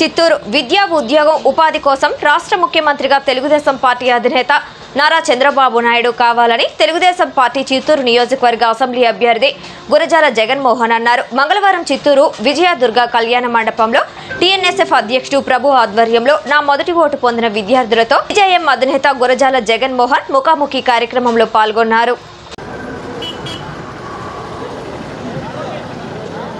చిత్తూరు విద్యా ఉద్యోగం ఉపాధి కోసం రాష్ట్ర ముఖ్యమంత్రిగా తెలుగుదేశం పార్టీ అధినేత నారా చంద్రబాబు నాయుడు కావాలని తెలుగుదేశం పార్టీ చిత్తూరు నియోజకవర్గ అసెంబ్లీ అభ్యర్థి గురజాల జగన్మోహన్ అన్నారు. మంగళవారం చిత్తూరు విజయదుర్గ కళ్యాణ మండపంలో టీఎన్ఎస్ఎఫ్ అధ్యక్షుడు ప్రభు ఆధ్వర్యంలో నా మొదటి ఓటు పొందిన విద్యార్థులతో విజయం అధినేత గురజాల జగన్మోహన్ ముఖాముఖి కార్యక్రమంలో పాల్గొన్నారు.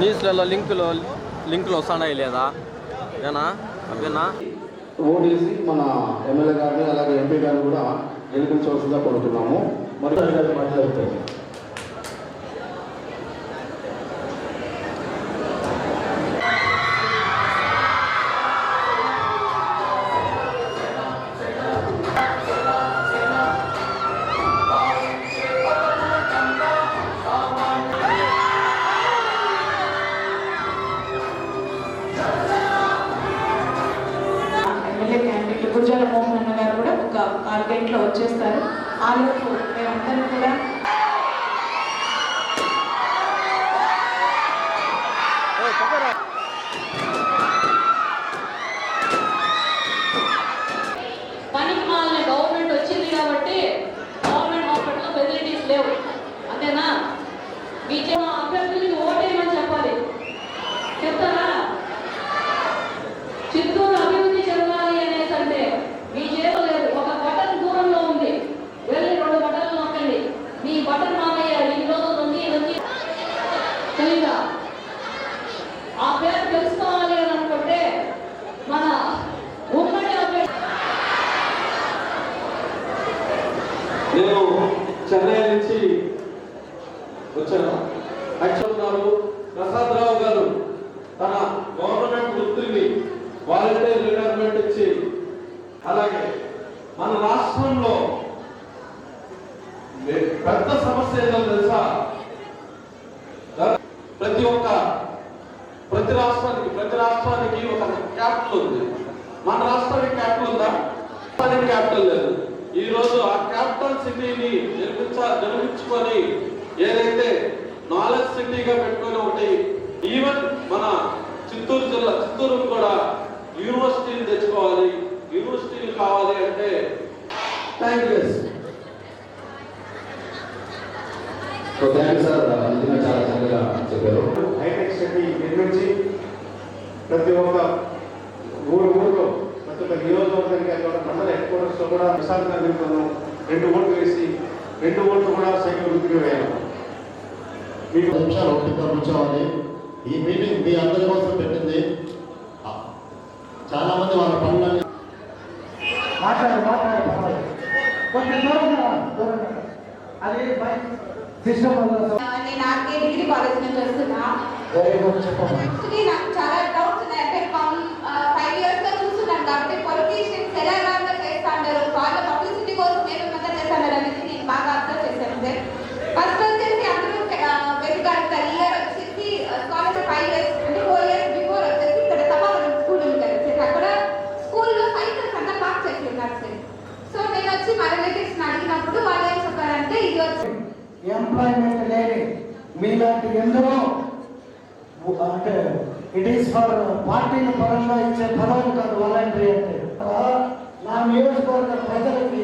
న్యూస్లలో లింకులు వస్తున్నాయి లేదా. ఏనా అవేనా ఓటేసి మన ఎమ్మెల్యే గారిని అలాగే ఎంపీ గారిని కూడా గెలిపించవలసిందిగా కోరుతున్నాము. మరి గారు వచ్చేస్తారు ఆ లోపు మేమందరం చెన్నై నుంచి వచ్చాను యాక్చువల్ ప్రసాద్ ప్రసాదరావు గారు తన గవర్నమెంట్ వృత్తిని వాలంటీర్ రిటైర్మెంట్ ఇచ్చి అలాగే మన రాష్ట్రంలో పెద్ద సమస్య ఏదో తెలుసా? ప్రతి ఒక్క ప్రతి రాష్ట్రానికి ప్రతి రాష్ట్రానికి ఒక క్యాపిటల్ ఉంది. మన రాష్ట్రానికి క్యాపిటల్ ఉందా? క్యాపిటల్ లేదు. ఈ రోజు ఆ క్యాపిటల్ సిటీని నిర్మించ నిర్మించుకొని ఏదైతే నాలెడ్జ్ సిటీగా పెట్టుకొని ఒకటి ఈవెన్ మన చిత్తూరు జిల్లా చిత్తూరు కూడా యూనివర్సిటీని తెచ్చుకోవాలి. యూనివర్సిటీలు కావాలి అంటే thank you so thank you sir నిజంగా చాలా చక్కగా చెప్పారు. హైటెక్ సిటీ నిర్మించి ప్రతి ఒక్క లో కూడా విశాఖ నిమిత్తం రెండు ఓట్లు వేసి రెండు ఓట్లు కూడా సైకిల్ గుర్తుకు వేయాలి. మీకు పది నిమిషాలు ఓపిక కూర్చోవాలి. ఈ మీటింగ్ మీ అందరి కోసం పెట్టింది. చాలా మంది వాళ్ళ పనులని మాట్లాడు మాట్లాడు. కొంచెం. అది సిస్టమ్ నేను ఆర్కే డిగ్రీ కాలేజ్ నుంచి వస్తున్నా వెరీ గుడ్ ఎందరో అంటే ఇట్ ఈస్ ఫర్ పార్టీల పరంగా ఇచ్చే పదవులు కాదు వాలంటరీ అంటే. నా నియోజకవర్గ ప్రజలకి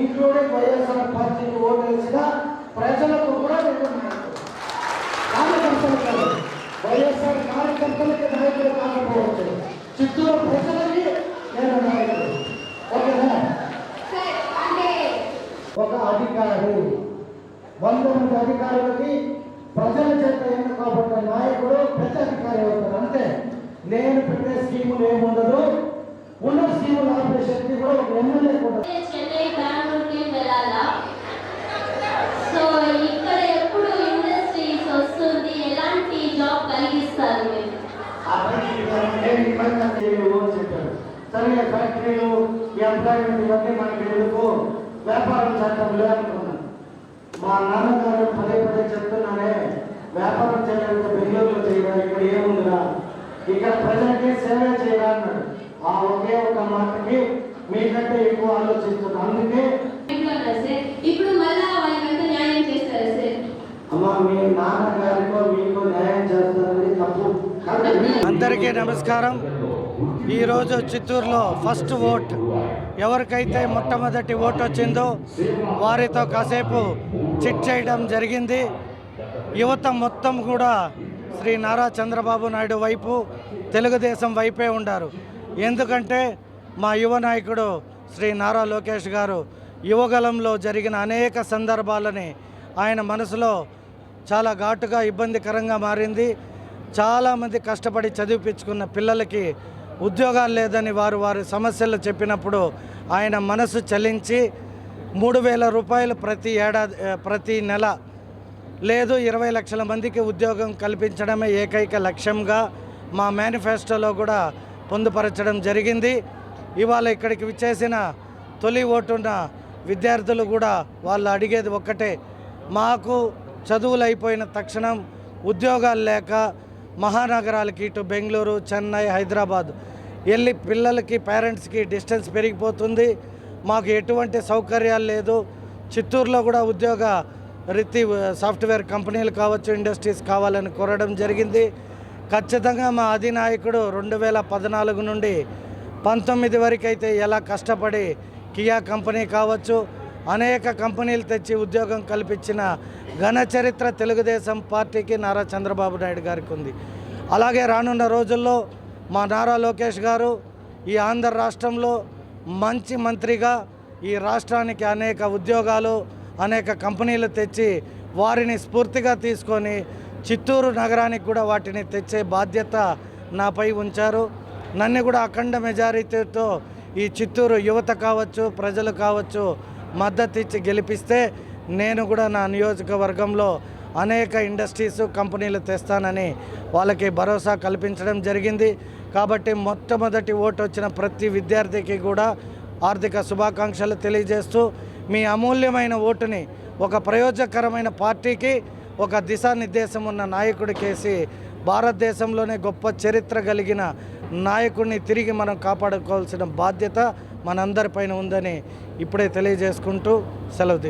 ఇంక్లూడింగ్ వైఎస్ఆర్ పార్టీకి ఓటు వేసిన ప్రజలకు కూడా. కార్యకర్తలు వైఎస్ఆర్ కార్యకర్తలకి నాయకులు కాకపోవచ్చు. చిత్తూరు ప్రజలకి నేను నాయకుడు. ఓకేనా? ఒక అధికారి వంద మంది అధికారులకి ప్రజల చేత ఎన్నుకోబడ్డ నాయకుడు పెద్ద అధికారి అవుతారు అంతే. నేను పెట్టే స్కీములు ఏముండదు? ఉన్న స్కీములు ఆపే శక్తి కూడా ఒక ఎమ్మెల్యే కూడా చెన్నై బెంగళూరుకి వెళ్ళాలా? సో ఇక్కడ ఎప్పుడు ఇండస్ట్రీస్ వస్తుంది? ఎలాంటి జాబ్ కలిగిస్తారు మీరు? ఆ పని నేను ఈ పని నాకు ఫ్యాక్టరీలు ఎంప్లాయ్మెంట్ ఇవన్నీ మనకి ఎందుకు? వ్యాపారం చట్టం లేదనుకున్నాను మా నాన్నగారు పదే పదే చెప్తున్నానే వ్యాపారం చేయాలంటే బెంగళూరులో చేయరా ఇక్కడ ఏముందిరా? ఇక్కడ ప్రజలకి సేవ చేయరా అన్నాడు. ఆ ఒకే ఒక మాటకి మీకంటే ఎక్కువ ఆలోచిస్తున్నాను అందుకే ఇప్పుడు మళ్ళా వాళ్ళకంతా న్యాయం చేస్తారా సార్ అమ్మ మీ నాన్నగారికో మీకు న్యాయం చేస్తారని తప్పు కాదు. అందరికీ నమస్కారం. ఈరోజు చిత్తూరులో ఫస్ట్ ఓట్. ఎవరికైతే మొట్టమొదటి ఓటు వచ్చిందో వారితో కాసేపు చిట్ చేయడం జరిగింది. యువత మొత్తం కూడా శ్రీ నారా చంద్రబాబు నాయుడు వైపు తెలుగుదేశం వైపే ఉండారు. ఎందుకంటే మా యువ నాయకుడు శ్రీ నారా లోకేష్ గారు యువగలంలో జరిగిన అనేక సందర్భాలని ఆయన మనసులో చాలా ఘాటుగా ఇబ్బందికరంగా మారింది. చాలామంది కష్టపడి చదివిపించుకున్న పిల్లలకి ఉద్యోగాలు లేదని వారు వారి సమస్యలు చెప్పినప్పుడు ఆయన మనసు చలించి మూడు వేల రూపాయలు ప్రతి ఏడాది ప్రతి నెల లేదు ఇరవై లక్షల మందికి ఉద్యోగం కల్పించడమే ఏకైక లక్ష్యంగా మా మేనిఫెస్టోలో కూడా పొందుపరచడం జరిగింది. ఇవాళ ఇక్కడికి విచ్చేసిన తొలి ఓటున్న విద్యార్థులు కూడా వాళ్ళు అడిగేది ఒక్కటే మాకు చదువులు అయిపోయిన తక్షణం ఉద్యోగాలు లేక మహానగరాలకి ఇటు బెంగళూరు చెన్నై హైదరాబాద్ వెళ్ళి పిల్లలకి పేరెంట్స్కి డిస్టెన్స్ పెరిగిపోతుంది. మాకు ఎటువంటి సౌకర్యాలు లేదు. చిత్తూరులో కూడా ఉద్యోగ రీతి సాఫ్ట్వేర్ కంపెనీలు కావచ్చు ఇండస్ట్రీస్ కావాలని కోరడం జరిగింది. ఖచ్చితంగా మా అధినాయకుడు రెండు వేల పద్నాలుగు నుండి పంతొమ్మిది వరకు అయితే ఎలా కష్టపడి కియా కంపెనీ కావచ్చు అనేక కంపెనీలు తెచ్చి ఉద్యోగం కల్పించిన ఘన చరిత్ర తెలుగుదేశం పార్టీకి నారా చంద్రబాబు నాయుడు గారికి ఉంది. అలాగే రానున్న రోజుల్లో మా నారా లోకేష్ గారు ఈ ఆంధ్ర రాష్ట్రంలో మంచి మంత్రిగా ఈ రాష్ట్రానికి అనేక ఉద్యోగాలు అనేక కంపెనీలు తెచ్చి వారిని స్ఫూర్తిగా తీసుకొని చిత్తూరు నగరానికి కూడా వాటిని తెచ్చే బాధ్యత నాపై ఉంచారు. నన్ను కూడా అఖండ మెజారిటీతో ఈ చిత్తూరు యువత కావచ్చు ప్రజలు కావచ్చు మద్దతు ఇచ్చి గెలిపిస్తే నేను కూడా నా నియోజకవర్గంలో అనేక ఇండస్ట్రీస్ కంపెనీలు తెస్తానని వాళ్ళకి భరోసా కల్పించడం జరిగింది. కాబట్టి మొట్టమొదటి ఓటు వచ్చిన ప్రతి విద్యార్థికి కూడా ఆర్థిక శుభాకాంక్షలు తెలియజేస్తూ మీ అమూల్యమైన ఓటుని ఒక ప్రయోజకరమైన పార్టీకి ఒక దిశానిర్దేశం ఉన్న నాయకుడికేసి భారతదేశంలోనే గొప్ప చరిత్ర కలిగిన నాయకుడిని తిరిగి మనం కాపాడుకోవాల్సిన బాధ్యత మనందరిపైన ఉందని ఇప్పుడే తెలియజేసుకుంటూ సెలవు